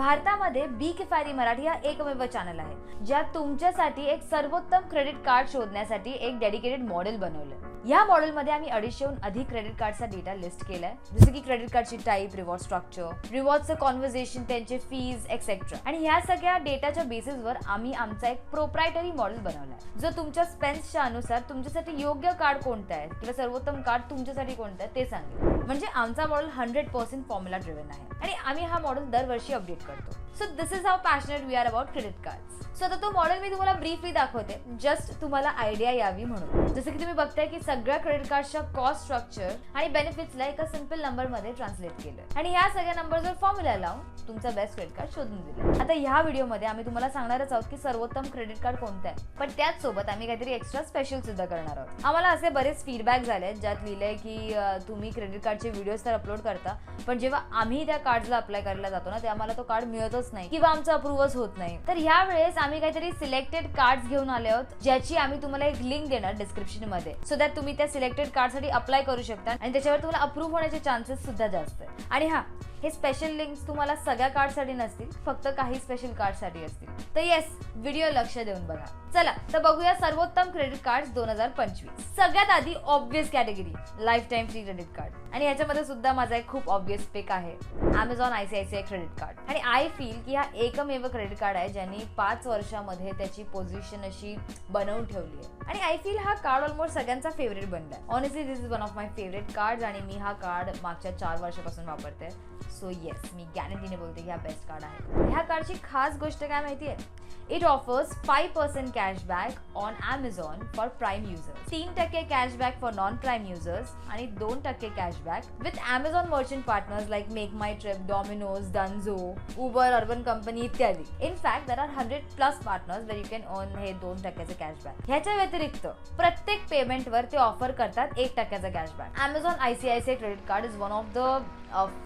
भारतामध्ये बी किफायरी मराठी हा एकमेव चॅनल आहे ज्यात तुमच्यासाठी एक सर्वोत्तम क्रेडिट कार्ड शोधण्यासाठी एक डेडिकेटेड मॉडेल बनवलं या मॉडेलमध्ये आम्ही अडीचशेहून अधिक क्रेडिट कार्डचा डेटा लिस्ट केलाय. जसं की क्रेडिट कार्डची टाईप रिवॉर्ड स्ट्रक्चर रिवॉर्डचं कॉन्व्हर्सेशन त्यांचे फीज एक्सेट्रा आणि ह्या सगळ्या डेटाच्या बेसिसवर आम्ही आमचा एक प्रोप्रायटरी मॉडेल बनवलाय. जो तुमच्या स्पेन्सच्या अनुसार तुमच्यासाठी योग्य कार्ड कोणतं आहे किंवा सर्वोत्तम कार्ड तुमच्यासाठी कोणतं आहे ते सांगेल. म्हणजे आमचा model hundred percent formula driven आहे. आणि आम्ही हा मॉडेल दरवर्षी अपडेट करतो. So this is how passionate we are about credit card so आता तो मॉडेल मी तुम्हाला ब्रीफली दाखवते. जस्ट तुम्हाला आयडिया यावी म्हणून. जसं की तुम्ही बघताय की सगळ्या क्रेडिट कार्डच्या कॉस्ट स्ट्रक्चर आणि बेनिफिट्सला एका सिंपल नंबरमध्ये ट्रान्सलेट केलं आणि ह्या सगळ्या नंबरवर फॉर्म्युला लावून तुमचा बेस्ट क्रेडिट कार्ड शोधून दिलं. आता ह्या व्हिडिओमध्ये आम्ही तुम्हाला सांगणारच आहोत की सर्वोत्तम क्रेडिट कार्ड कोणतं आहे. पण त्याच सोबत आम्ही काहीतरी एक्स्ट्रा स्पेशल सुद्धा करणार आहोत. आम्हाला असे बरेच फीडबॅक झाले ज्यात लिहिलंय की तुम्ही क्रेडिट कार्डचे व्हिडिओज तर अपलोड करता पण जेव्हा आम्ही त्या कार्डला अप्लाय करायला जातो ना ते आम्हाला तो कार्ड मिळतो होतच नाही किंवा आमचं अप्रूव्हच होत नाही. तर ह्या वेळेस आम्ही काहीतरी सिलेक्टेड कार्ड घेऊन आले आहोत ज्याची आम्ही तुम्हाला एक लिंक देणार डिस्क्रिप्शनमध्ये. सो दॅट तुम्ही त्या सिलेक्टेड कार्डसाठी अप्लाय करू शकता आणि त्याच्यावर तुम्हाला अप्रूव्ह होण्याचे चान्सेस सुद्धा जास्त आहे आणि हा हे स्पेशल लिंक्स तुम्हाला सगळ्या कार्डसाठी नसतील फक्त काही स्पेशल कार्डसाठी असतील. तर येस व्हिडिओ लक्ष देऊन बघा. चला तर बघूया सर्वोत्तम क्रेडिट कार्ड दोन हजार पंचवीस. सगळ्यात आधी obvious category life time free credit card आणि याच्यामध्ये सुद्धा माझा एक खूप ऑब्विस पिक आहे. अमेझॉन आयसीआयसीआय क्रेडिट कार्ड आणि आय फील की हा एकमेव क्रेडिट कार्ड आहे ज्यांनी पाच वर्षामध्ये त्याची पोझिशन अशी बनवून ठेवली आहे. आणि आय फील हा कार्ड ऑलमोस्ट सगळ्यांचा फेवरेट बनलाय. Honestly this is one of my favourite card आणि मी हा कार्ड मागच्या चार वर्षापासून वापरते. सो येस मी गॅरंटीने बोलते की हा बेस्ट कार्ड आहे. ह्या कार्डची खास गोष्ट काय माहिती आहे it offers five percent cashback on Amazon for prime users तीन टक्के cashback for non prime users आणि दोन टक्के cashback with Amazon merchant partners like Make My Trip Domino's Dunzo Uber Urban Company इत्यादी. In fact there are hundred plus partners where you can earn हे दोन टक्क्याचे cashback ह्याच्या व्यतिरिक्त प्रत्येक पेमेंटवर ते ऑफर करतात एक टक्क्याचा cashback Amazon ICICI credit card is one of the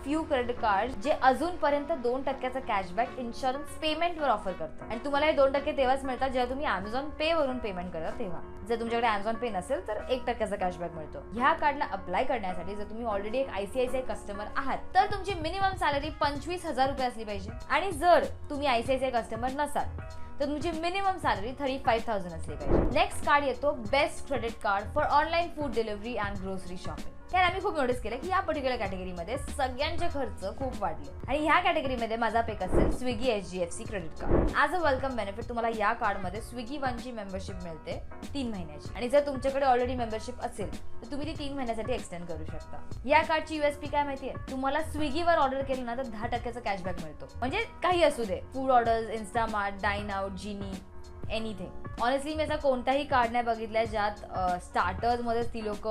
few credit card जे अजूनपर्यंत दोन टक्क्याचा कॅशबॅक इन्शुरन्स पेमेंटवर ऑफर करतात. आणि तुम्हाला हे दोन टक्के तेव्हाच मिळतात जेव्हा तुम्ही अमेझॉन पे वरून पेमेंट करता तेव्हा. जर तुमच्याकडे अमेझॉन पे नसेल तर एक टक्क्याचा कॅशबॅक मिळतो. ह्या कार्डला अप्लाय करण्यासाठी जर तुम्ही ऑलरेडी एक आयसीआयसीआय कस्टमर आहात तर तुमची मिनिमम सॅलरी पंचवीस हजार रुपये असली पाहिजे. आणि जर तुम्ही आयसीआयसीआय कस्टमर नसाल तर तुमची minimum salary thirty five thousand असली पाहिजे. नेक्स्ट कार्ड येतो best credit card for online food delivery and grocery shopping कारण आम्ही खूप नोटीस केलं की या पर्टिक्युलर कॅटेगरीमध्ये सगळ्यांचे खर्च खूप वाढले. आणि ह्या कॅटेगरीमध्ये माझा पेक असेल Swiggy H D F C credit card as a welcome benefit तुम्हाला या कार्डमध्ये स्विगी वनची मेंबरशिप मिळते तीन महिन्याची. आणि जर तुमच्याकडे ऑलरेडी मेंबरशिप असेल तर तुम्ही ती तीन महिन्यासाठी एक्सटेंड करू शकता. या कार्डची युएसपी काय माहिती आहे तुम्हाला स्विगीवर ऑर्डर केलं ना तर दहा टक्क्याचा कॅशबॅक मिळतो. म्हणजे काही असू दे. Food orders Instamart dine out Genie anything honestly मी असा कोणताही कार्ड नाही बघितलाय ज्यात स्टार्टर्समध्ये ती लोक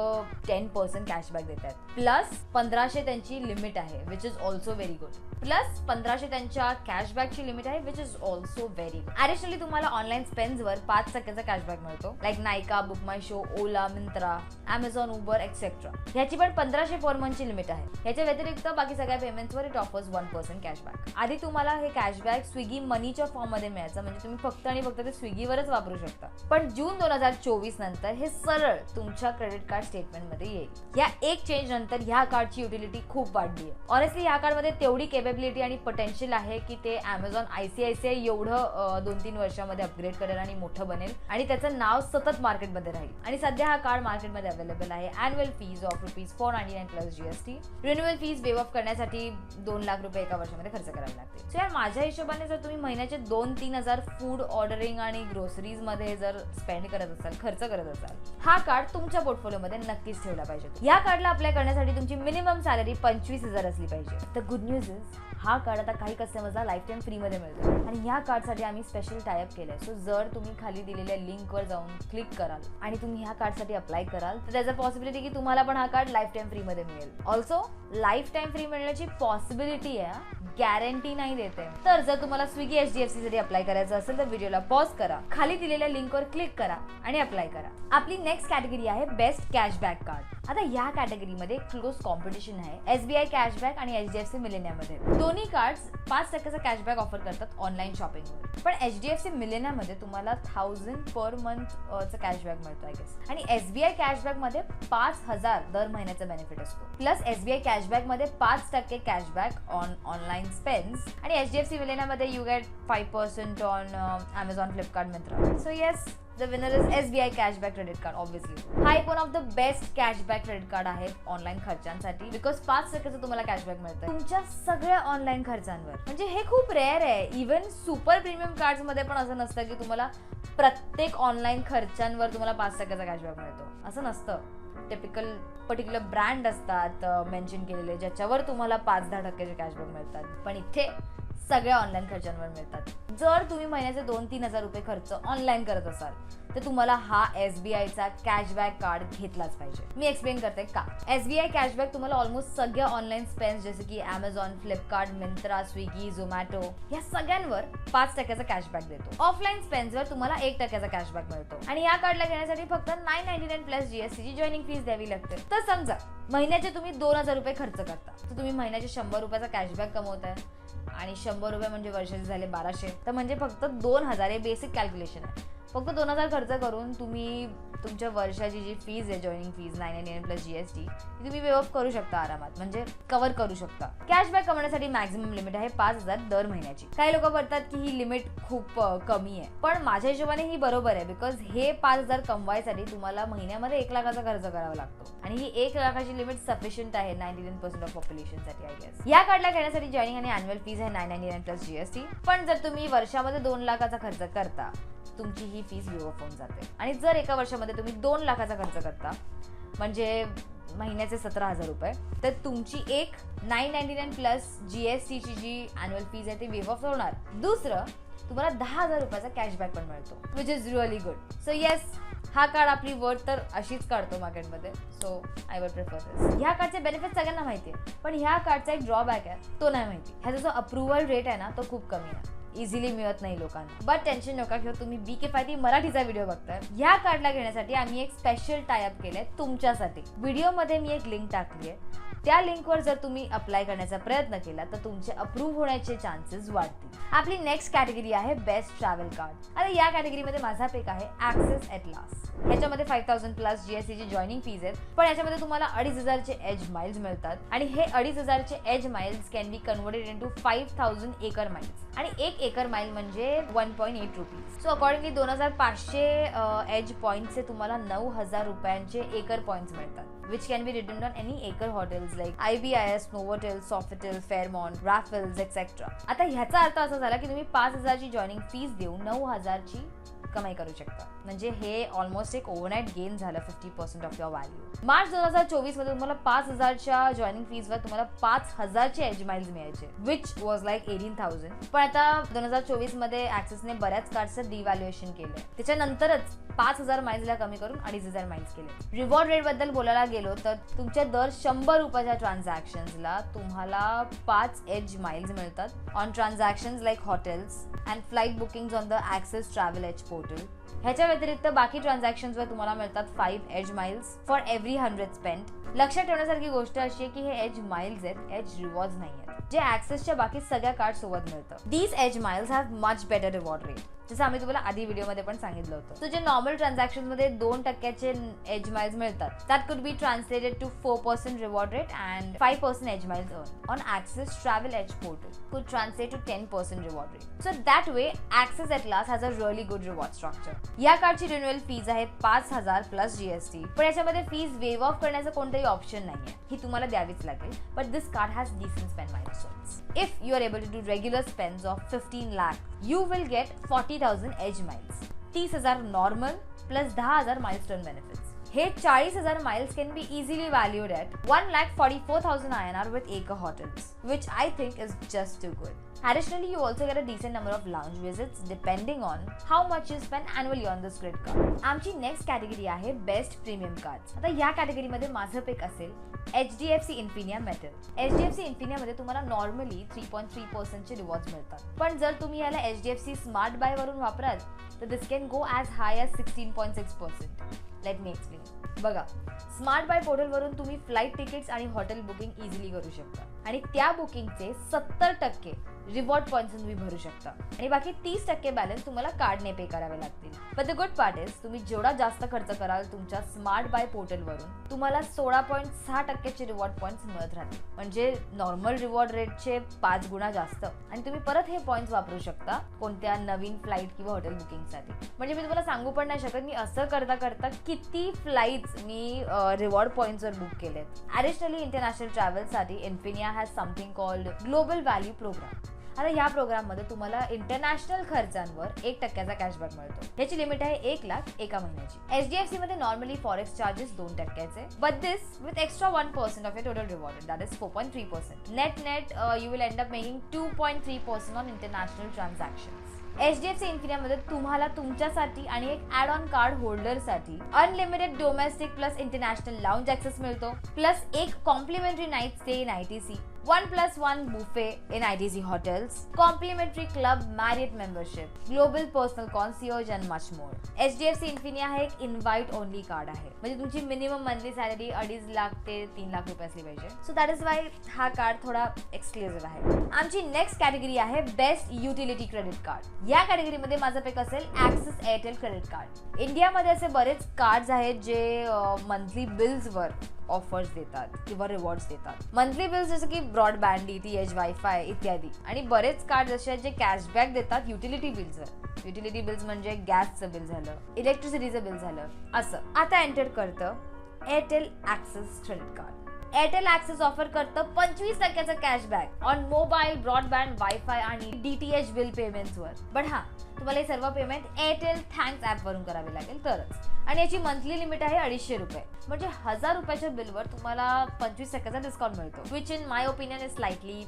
टेन पर्सेंट कॅशबॅक देतात. प्लस पंधराशे त्यांची लिमिट आहे which is also very good plus पंधराशे त्यांच्या कॅशबॅकची लिमिट आहे which is also very additionally तुम्हाला ऑनलाईन स्पेन्सवर पाच टक्क्याचा कॅशबॅक मिळतो. Like Nykaa Book My Show Ola Myntra Amazon Uber etcetera ह्याची पण पंधराशे फोर मंथची लिमिट आहे. ह्याच्या व्यतिरिक्त बाकी सगळ्या पेमेंट्सवर it offers one percent cashback आधी तुम्हाला हे कॅशबॅक स्विगी मनीच्या फॉर्ममध्ये मिळायचं म्हणजे तुम्ही फक्त आणि फक्त ते स्विगीवरच वापरू शकता. पण जून दोन हजार चोवीस नंतर हे सरळ तुमच्या क्रेडिट कार्ड स्टेटमेंटमध्ये येईल. या एक चेंज नंतर ह्या कार्डची युटिलिटी खूप वाढली आहे. ऑनेस्टली ह्या कार्डमध्ये तेवढी कॅपेबिलिटी आणि पोटेन्शियल आहे की ते अमेझॉन आय एवढं दोन तीन वर्षामध्ये अपग्रेड करेल आणि मोठं बनेल. आणि त्याचं नाव सतत मार्केटमध्ये राहील. आणि सध्या हा कार्ड मार्केटमध्ये अवेलेबल आहे. Annual fees of rupees four ninety nine plus GST renewal fees waive off करण्यासाठी दोन लाख रुपये एका वर्षामध्ये खर्च करावे लागते सो यार माझ्या हिशोबाने जर तुम्ही महिन्याचे दोन तीन हजार फूड ऑर्डरिंग आणि ग्रोसरीजमध्ये जर स्पेंड करत असाल खर्च करत असाल हा कार्ड तुमच्या पोर्टफोलिओमध्ये नक्कीच ठेवला पाहिजे. या कार्डला अप्लाय करण्यासाठी तुमची मिनिमम सॅलरी पंचवीस हजार असली पाहिजे. तर गुड न्यूज इज हा कार्ड आता काही कस्टमर्सला लाईफ टाईम फ्रीमध्ये मिळतो आणि ह्या कार्डसाठी आम्ही स्पेशल टायअप केलंय. सो जर तुम्ही खाली दिलेल्या लिंकवर जाऊन क्लिक कराल आणि तुम्ही ह्या कार्डसाठी अप्लाय कराल तर त्याचं पॉसिबिलिटी की तुम्हाला पण हा कार्ड लाईफ टाईम फ्रीमध्ये मिळेल. ऑल्सो लाईफ टाईम फ्री मिळण्याची पॉसिबिलिटी आहे गॅरंटी नाही देते तर जर तुम्हाला Swiggy H D F C साठी अप्लाय करायचं असेल तर व्हिडिओला पॉज करा. खाली दिलेल्या लिंकवर क्लिक करा आणि अप्लाय करा. आपली नेक्स्ट कॅटेगरी आहे बेस्ट कॅशबॅक कार्ड आता या कॅटेगरीमध्ये क्लोज कॉम्पिटिशन आहे. एस बी आय कॅशबॅक आणि एच डी एफ सी मिलेनियामध्ये दोन्ही कार्ड्स कार्ड पाच टक्क्याचा कॅशबॅक ऑफर करतात ऑनलाईन शॉपिंगवर पण एच डी एफ सी मिलेनियामध्ये तुम्हाला थाउजंड पर मंथचं कॅशबॅक मिळतो आय गेस आणि एस बी आय कॅशबॅकमध्ये पाच हजार दर महिन्याचा बेनिफिट असतो. प्लस एस बी आय कॅशबॅकमध्ये पाच टक्के कॅशबॅक ऑन ऑनलाईन स्पेन्स आणि H D F C मिलेनियामध्ये you get five percent on Amazon Flipkart Myntra so yes the winner is S B I cashback credit card obviously हा एक one of the best cashback credit card आहे online खर्चांसाठी because पाच टक्केचं तुम्हाला cashback मिळतं तुमच्या सगळ्या ऑनलाईन खर्चांवर. म्हणजे हे खूप रेअर आहे. इव्हन सुपर प्रीमियम कार्डमध्ये पण असं नसतं की तुम्हाला प्रत्येक ऑनलाईन खर्चांवर तुम्हाला पाच टक्क्याचा कॅशबॅक मिळतो. असं नसतं. टिपिकल पर्टिक्युलर ब्रँड असतात मेन्शन केलेले ज्याच्यावर तुम्हाला पाच दहा टक्क्याचे कॅशबॅक मिळतात. पण इथे सगळ्या ऑनलाईन खर्चांवर मिळतात. जर तुम्ही महिन्याचे दोन तीन हजार रुपये खर्च ऑनलाईन करत असाल तर तुम्हाला हा एस बी आयचा कॅशबॅक कार्ड घेतलाच पाहिजे. मी एक्सप्लेन करते का? एस बी आय कॅशबॅक तुम्हाला ऑलमोस्ट सगळ्या ऑनलाईन स्पेन्स जसे की Amazon Flipkart Myntra Swiggy Zomato या सगळ्यांवर पाच टक्क्याचा कॅशबॅक देतो. ऑफलाईन स्पेन्सवर तुम्हाला एक टक्क्याचा कॅशबॅक मिळतो. आणि या कार्डला घेण्यासाठी फक्त नाईन नाईन्टी नाईन प्लस जीएसटीची जॉईनिंग फीस द्यावी लागते. तर समजा महिन्याचे तुम्ही दोन हजार रुपये खर्च करता. तर तुम्ही महिन्याचे शंभर रुपयाचा कॅशबॅक कमवताय. आणि शंभर रुपये म्हणजे वर्षाचे झाले बाराशे. तर म्हणजे फक्त दोन हजार हे बेसिक कॅल्क्युलेशन आहे. फक्त दोन हजार खर्च करून तुम्ही तुमच्या वर्षाची जी फीज आहे joining fees nine nine plus G S T ती तुम्ही वेव ऑफ करू शकता आरामात. म्हणजे कव्हर करू शकता. कॅशबॅक कमवण्यासाठी मॅक्झिमम लिमिट आहे पाच हजार दर महिन्याची. काही लोक म्हणतात की ही लिमिट खूप कमी आहे. पण माझ्या हिशोबाने ही बरोबर आहे बिकॉज हे पाच हजार कमवायसाठी तुम्हाला महिन्यामध्ये एक लाखाचा खर्च करावा लागतो. आणि ही एक लाखाची लिमिट सफिशियंट आहे नाईन्टी नाईन पर्सेंट ऑफ पॉप्युलेशनसाठी आय गेस या कार्डला घेण्यासाठी जॉईनिंग आणि अॅन्युअल फीज आहे nine ninety nine plus GST पण जर तुम्ही वर्षामध्ये दोन लाखाचा खर्च करता तुमची ही फीज विओ होऊन जाते. आणि जर एका वर्षामध्ये तुम्ही दोन लाखाचा खर्च करता म्हणजे महिन्याचे सतरा हजार रुपये तर तुमची एक nine ninety nine plus G S टीची जी अॅन्युअल फीज आहे ती वेव ऑफ होणार. दुसरं तुम्हाला दहा हजार रुपयाचा कॅशबॅक पण मिळतो which is really good so yes हा कार्ड आपली वर्ड तर अशीच काढतो मार्केटमध्ये so I would prefer this ह्या कार्डचे बेनिफिट सगळ्यांना माहिती आहे पण ह्या कार्डचा एक ड्रॉबॅक आहे तो नाही माहिती. ह्याचा जो अप्रुव्हल रेट आहे ना तो खूप कमी आहे. इझिली मिळत नाही लोकांना. बट टेन्शन नका घेऊ तुम्ही बी के फायदी मराठीचा व्हिडिओ बघताय. ह्या कार्डला घेण्यासाठी आम्ही एक स्पेशल टायअप केलंय तुमच्यासाठी. व्हिडिओमध्ये मी एक लिंक टाकली आहे त्या लिंकवर जर तुम्ही अप्लाय करण्याचा प्रयत्न केला तर तुमचे अप्रूव्ह होण्याचे चान्सेस वाढतील. आपली नेक्स्ट कॅटेगरी आहे बेस्ट ट्रॅव्हल कार्ड आता या कॅटेगरीमध्ये माझा पेक आहे ऍक्सेस एट लास्ट ह्याच्यामध्ये फाईव्ह थाउजंड प्लस जीएससीची जॉईनिंग फीज आहेत. पण याच्यामध्ये तुम्हाला अडीच हजारचे एज माइल्स मिळतात. आणि हे अडीच हजारचे edge miles can be converted in to five thousand Accor miles आणि एक एकर माइल म्हणजे one point eight rupees so accordingly दोन हजार पाचशे एज पॉईंटचे तुम्हाला नऊ हजार रुपयांचे एकर पॉईंट्स मिळतात. Which can be written on any acre hotels like IBIS, Novotel, Sofitel, Fairmont, Raffles, etc. आता ह्याचा अर्थ असा झाला की तुम्ही पाच हजारची जॉईनिंग फीस देऊन नऊ हजारची कमाई करू शकता म्हणजे हे ऑलमोस्ट एक ओव्हरनाईट गेन झालं fifty percent of your value March दोन हजार चोवीसमध्ये तुम्हाला पाच हजारच्या जॉईनिंग फीजवर तुम्हाला पाच हजारचे एज माइल्स मिळायचे which was like eighteen thousand पण आता दोन हजार चोवीसमध्ये ऍक्सेसने बऱ्याच कार्डचं डिव्हॅल्युएशन केलं त्याच्यानंतरच पाच हजार माइल्सला कमी करून अडीच हजार माइल्स केले. रिवॉर्ड रेटबद्दल बोलायला गेलो तर तुमच्या दर शंभर रुपयाच्या ट्रान्झॅक्शन्सला तुम्हाला पाच एज माइल्स मिळतात. On transactions like hotels and flight bookings on the Axis travel Edge portal ह्याच्या व्यतिरिक्त बाकी ट्रान्झॅक्शन्सवर तुम्हाला मिळतात five Edge Miles for every hundred spend लक्षात ठेवण्यासारखी गोष्ट अशी आहे की हे एज माइल्स आहेत एज रिवॉर्ड नाही आहेत जे ऍक्सेसच्या बाकी सगळ्या कार्ड सोबत मिळतं. These Edge Miles have much better reward rate जसं आम्ही तुम्हाला आधी व्हिडिओमध्ये पण सांगितलं होतं. तो जे नॉर्मल ट्रान्झॅक्शनमध्ये दोन टक्क्याचे एज माइल्स मिळतात. That could be translated to four percent reward rate and five percent Edge Miles earn on Axis travel Edge portal could translate to ten percent reward rate so that way Axis at last has a really good reward structure या कार्डची renewal fees आहे पाच हजार plus GST पण याच्यामध्ये fees waive of करण्याचं कोणतंही option नाहीये. ही तुम्हाला द्यावीच लागेल. But this card has decent spend miles if you are able to do regular spends of fifteen lakh you will get forty thousand Edge Miles तीस हजार नॉर्मल प्लस दहा हजार माइलस्टोन बेनिफिट्स हे चाळीस हजार miles can be easily valued at one lakh forty four thousand I N R with Accor hotels which I think is just too good Additionally, you also get a decent number of lounge visits depending on how much you spend annually on this credit card. आमची next category आहे best premium card आता या कॅटेगरीमध्ये माझं pick असेल H D F C Infinia metal H D F C इन्फिनियामध्ये तुम्हाला normally three point three पर्सेंटचे rewards मिळतात. पण जर तुम्ही याला H D F C smart buy वरून वापराल तर this can go as high as sixteen point six percent let me explain बघा स्मार्ट बाय पोर्टलवरून तुम्ही फ्लाईट तिकीट्स आणि हॉटेल बुकिंग इझिली करू शकता. आणि त्या बुकिंगचे सत्तर टक्के रिवॉर्ड पॉईंट्स तुम्ही भरू शकता. आणि बाकी तीस टक्के बॅलन्स तुम्हाला कार्डने पे करावे लागतील. पण द गुड पार्ट इज तुम्ही जेवढा जास्त खर्च कराल तुमच्या स्मार्ट बाय पोर्टलवरून तुम्हाला सोळा पॉईंट सहा टक्क्याचे रिवॉर्ड पॉईंट्स मिळत राहतील. म्हणजे नॉर्मल रिवॉर्ड रेटचे पाच गुणा जास्त. आणि तुम्ही परत हे पॉईंट्स वापरू शकता कोणत्या नवीन फ्लाईट किंवा हॉटेल बुकिंगसाठी म्हणजे मी तुम्हाला सांगू पण नाही शकत मी असं करता करता किती फ्लाईट्स मी रिवॉर्ड पॉईंट्सवर बुक केलेत. Additionally international ट्रॅव्हलसाठी Infinia has something called global value program आता या प्रोग्राममध्ये तुम्हाला इंटरनॅशनल खर्चांवर एक टक्क्याचा कॅशबॅक मिळतो. याची लिमिट आहे एक लाख एका महिन्याची. एच डी एफमध्ये नॉर्मली फॉरेक्स चार्जेस दोन टक्क्याचे. But this with extra one percent of total reward that is four point three percent net net you will end up making two point three percent on international transaction H D F C इन्फिनियामध्ये तुम्हाला तुमच्यासाठी आणि एक add on card होल्डरसाठी unlimited domestic plus international lounge access मिळतो. Plus एक complimentary night stay in I T C one plus one buffet in I T C hotels complimentary club Marriott membership global personal concierge and much more H D F C Infinia हे एक invite only card आहे. म्हणजे तुमची minimum monthly salary अडीच लाख ते तीन लाख रुपये असली पाहिजे. सो दॅट इज वाय हा कार्ड थोडा एक्सक्लुझिव्ह आहे. आमची नेक्स्ट कॅटेगरी आहे बेस्ट युटिलिटी क्रेडिट कार्ड या कॅटेगरीमध्ये माझं पेक असेल ऍक्सिस एअरटेल क्रेडिट कार्ड इंडियामध्ये असे बरेच कार्ड्स आहेत जे मंथली बिल्सवर ऑफर्स देतात किंवा रिवॉर्ड्स देतात. मंथली बिल्स जसं की broadband D T H wifi इत्यादी. आणि बरेच कार्ड जसे जे कॅशबॅक देतात युटिलिटी बिल्सवर युटिलिटी बिल्स म्हणजे गॅसचं बिल झालं इलेक्ट्रिसिटीचं बिल झालं असं. आता एंटर करतं Airtel Axis credit card Airtel Axis offer करतं पंचवीस टक्क्याचं cashback on mobile broadband wifi आणि डी टी एच बिल पेमेंट्सवर बट हां तुम्हाला हे सर्व पेमेंट एअरटेल थँक्स ॲपवरून करावे लागेल तरच. आणि याची मंथली लिमिट आहे अडीचशे रुपये. म्हणजे हजार रुपयाच्या बिलवर तुम्हाला पंचवीस टक्क्याचा डिस्काउंट मिळतो which in my opinion is slightly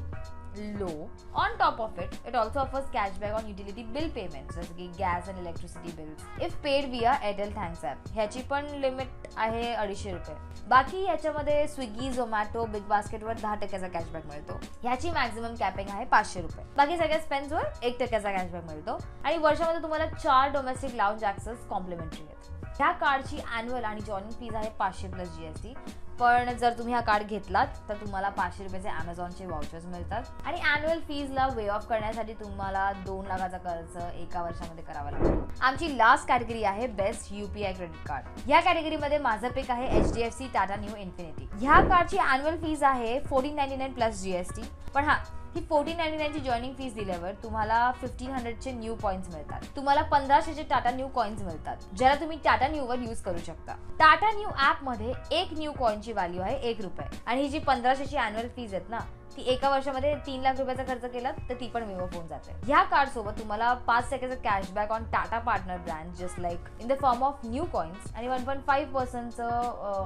low on top of it it also offers cashback on utility bill payment जसं की gas and electricity bills if paid via Airtel thanks app ह्याची पण लिमिट आहे अडीचशे रुपये. बाकी याच्यामध्ये स्विगी झोमॅटो बिग बास्केटवर दहा टक्क्याचा कॅशबॅक मिळतो. ह्याची मॅक्झिमम कॅपिंग आहे पाचशे रुपये. बाकी सगळ्या स्पेन्सवर एक टक्क्याचा कॅशबॅक मिळतो. आणि वर्षामध्ये तुम्हाला चार डोमेस्टिक लाऊंज ॲक्सेस कॉम्प्लिमेंटरी आहेत. ह्या कार्डची अॅन्युअल आणि जॉईनिंग फीज आहे पाचशे प्लस जी एस टी पण जर तुम्ही हा कार्ड घेतलात तर तुम्हाला पाचशे रुपयाचे ॲमेझॉनचे वाउचर्स मिळतात. आणि अॅन्युअल फीजला वे ऑफ करण्यासाठी तुम्हाला दोन लाखाचा कर्ज एका वर्षामध्ये करावा लागतो. आमची लास्ट कॅटेगरी आहे बेस्ट युपीआय क्रेडिट कार्ड या कॅटेगरीमध्ये माझं पिक आहे H D F C Tata Neu Infinity ह्या कार्डची अॅन्युअल फीज आहे fourteen ninety nine plus G S T पण हा ही फोर्टीन नाईन्टी नाईनची जॉईनिंग फीस दिल्यावर तुम्हाला फिफ्टीन हंड्रेडचे न्यू पॉईंट्स मिळतात. तुम्हाला पंधराशेचे टाटा न्यू कॉईन्स मिळतात ज्याला तुम्ही टाटा न्यूवर यूज करू शकता. टाटा न्यू ॲपमध्ये एक न्यू कॉईनची व्हॅल्यू आहे एक रुपये. आणि ही जी पंधराशेची अॅन्युअल फीज आहेत ना ती एका वर्षामध्ये तीन लाख रुपयाचा खर्च केला तर ती पण विवो होऊन जाते. ह्या कार्ड सोबत तुम्हाला पाच टक्क्याचं cashback on Tata partner brand just like in the form of Neu coins आणि वन पॉईंट फाईव्ह पर्सेंटचं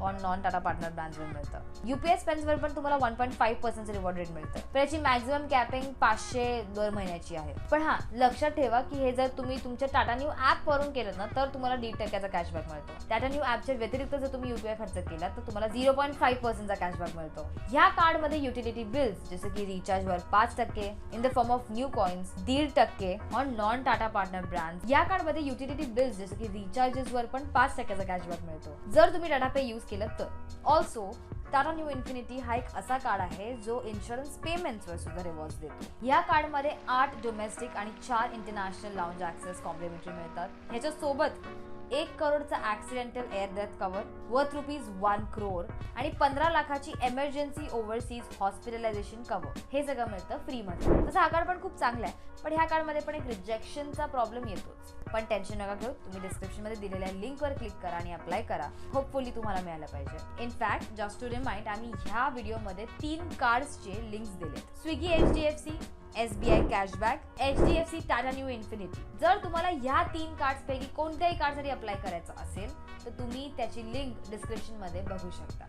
ऑन नॉन टाटा पार्टनर ब्रँडवर मिळतं. युपीआय स्पेन्सवर पण तुम्हाला वन पॉईंट फाईव्ह पर्सेंटचं रिवॉर्ड रेट मिळतं. पण याची मॅक्झिमम कॅपिंग पाचशे दर महिन्याची आहे. पण हा लक्षात ठेवा की हे जर तुम्ही तुमच्या टाटा न्यू ऍप वरून केलं ना तर तुम्हाला दीड टक्क्याचा कॅशबॅक मिळतो. टाटा न्यू ॲपच्या व्यतिरिक्त जर तुम्ही युपीआय खर्च केला तर तुम्हाला झिरो पॉईंट फाईव्ह पर्सेंटचा कॅशबॅक मिळतो. ह्या कार्डमध्ये युटिलिटी बिल बिल्स कि की रिचार्जवर पाच टक्के in the form of Neu coins दीड टक्के on non Tata partner brand या कार्डमध्ये युटिलिटी बिल्स जसं की रिचार्जेस वर पण पाच टक्क्याचा कॅशबॅक मिळतो जर तुम्ही टाटा पे यूज केलं तर। ऑल्सो टाटा न्यू इन्फिनिटी हा एक असा कार्ड आहे जो इन्शुरन्स पेमेंट्सवर सुद्धा रिवॉर्ड्स देतो। या कार्डमध्ये आठ डोमेस्टिक आणि चार इंटरनॅशनल लाऊंज ॲक्सेस कॉम्प्लिमेंटरी मिळतात। ह्याच्यासोबत एक करोडचा accidental air death cover worth rupees one crore आणि पंधरा लाखाची एमर्जन्सी ओव्हरसीज हॉस्पिटलायझेशन कव्हर हे सगळं मिळतं फ्रीमध्ये तसं हा कार्ड पण खूप चांगला आहे पण ह्या कार्डमध्ये पण एक रिजेक्शनचा प्रॉब्लेम येतोच. पण टेन्शन नका घेऊ तुम्ही डिस्क्रिप्शनमध्ये दिलेल्या लिंकवर क्लिक करा आणि अप्लाय करा. होपफुली तुम्हाला मिळालं पाहिजे. इनफॅक्ट जस्ट टू रिमाइंड आम्ही ह्या व्हिडिओमध्ये तीन कार्ड्सचे लिंक्स दिले Swiggy H D F C S B I cashback H D F C Tata Neu Infinity जर तुम्हाला ह्या तीन कार्ड्सपैकी कोणत्याही कार्डसाठी अप्लाय करायचं असेल तर तुम्ही त्याची लिंक डिस्क्रिप्शनमध्ये बघू शकता.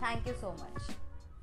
Thank you so much